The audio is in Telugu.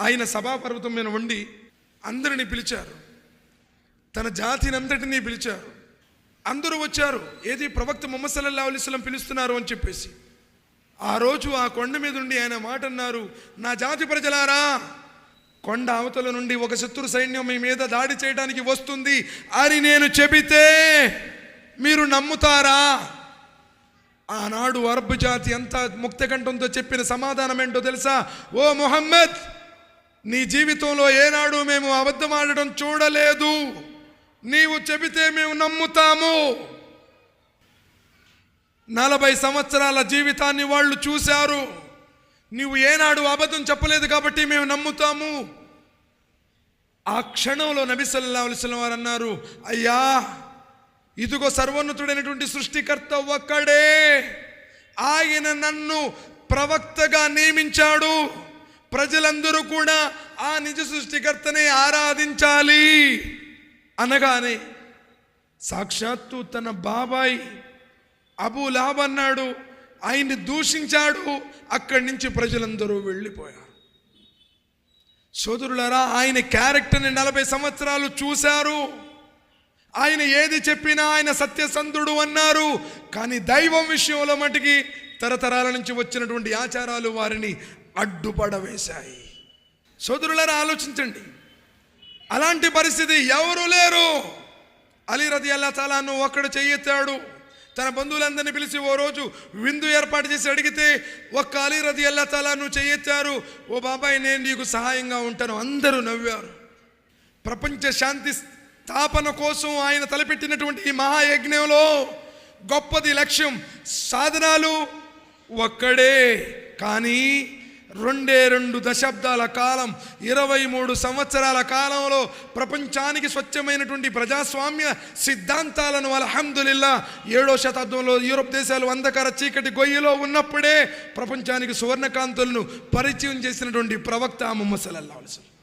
ఆయన సభాపర్వతం మీద ఉండి అందరిని పిలిచారు. తన జాతినంతటినీ పిలిచారు. అందరూ వచ్చారు. ఏది ప్రవక్త ముహమ్మద్ సల్లల్లా అలిస్లం పిలుస్తున్నారు అని చెప్పేసి. ఆ రోజు ఆ కొండ మీద ఉండి ఆయన మాట అన్నారు నా జాతి ప్రజలారా కొండ అవతల నుండి ఒక శత్రు సైన్యం మీ మీద దాడి చేయడానికి వస్తుంది అని నేను చెబితే మీరు నమ్ముతారా? ఆనాడు అరబ్ జాతి ఎంత ముక్తకంఠంతో చెప్పిన సమాధానం ఏంటో తెలుసా? ఓ మొహమ్మద్ నీ జీవితంలో ఏనాడు మేము అబద్ధం ఆడటం చూడలేదు. నీవు చెబితే మేము నమ్ముతాము. నలభై సంవత్సరాల జీవితాన్ని వాళ్ళు చూశారు. నీవు ఏనాడు అబద్ధం చెప్పలేదు కాబట్టి మేము నమ్ముతాము. ఆ క్షణంలో నబిసల్లా వలసిన వారు అన్నారు అయ్యా ఇదిగో సర్వోన్నతుడైనటువంటి సృష్టికర్త ఒక్కడే. ఆయన నన్ను ప్రవక్తగా నియమించాడు. ప్రజలందరూ కూడా ఆ నిజ సృష్టికర్తనే ఆరాధించాలి అనగానే సాక్షాత్తు తన బాబాయ్ అబూ లాబ్ అన్నాడు ఆయన్ని దూషించాడు అక్కడి నుంచి ప్రజలందరూ వెళ్ళిపోయారు. సోదరులరా ఆయన క్యారెక్టర్ని నలభై సంవత్సరాలు చూశారు. ఆయన ఏది చెప్పినా ఆయన సత్యసంధుడు అన్నారు. కానీ దైవం విషయంలో మటుకి తరతరాల నుంచి వచ్చినటువంటి ఆచారాలు వారిని అడ్డుపడవేశాయి. సోదరులారా ఆలోచించండి. అలాంటి పరిస్థితి ఎవరు లేరు. అలీ రది అల్లా తాలాను ఒక్కడు చెయ్యెత్తాడు తన బంధువులందరినీ పిలిచి ఓ రోజు విందు ఏర్పాటు చేసి అడిగితే ఒక్క అలీ రది అల్లా తాలాను చెయ్యెత్తారు ఓ బాబాయ్ నేను నీకు సహాయంగా ఉంటాను. అందరూ నవ్వారు. ప్రపంచ శాంతి స్థాపన కోసం ఆయన తలపెట్టినటువంటి ఈ మహాయజ్ఞంలో గొప్పది లక్ష్యం సాధనాలు ఒక్కడే. కానీ రెండే రెండు దశాబ్దాల కాలం ఇరవై మూడు సంవత్సరాల కాలంలో ప్రపంచానికి స్వచ్ఛమైనటువంటి ప్రజాస్వామ్య సిద్ధాంతాలను అలహందుల్లా ఏడో శతాబ్దంలో యూరోప్ దేశాలు అంధకార చీకటి గొయ్యిలో ఉన్నప్పుడే ప్రపంచానికి సువర్ణకాంతులను పరిచయం చేసినటువంటి ప్రవక్త ముహమ్మద్ సల్లల్లాహు అలైహి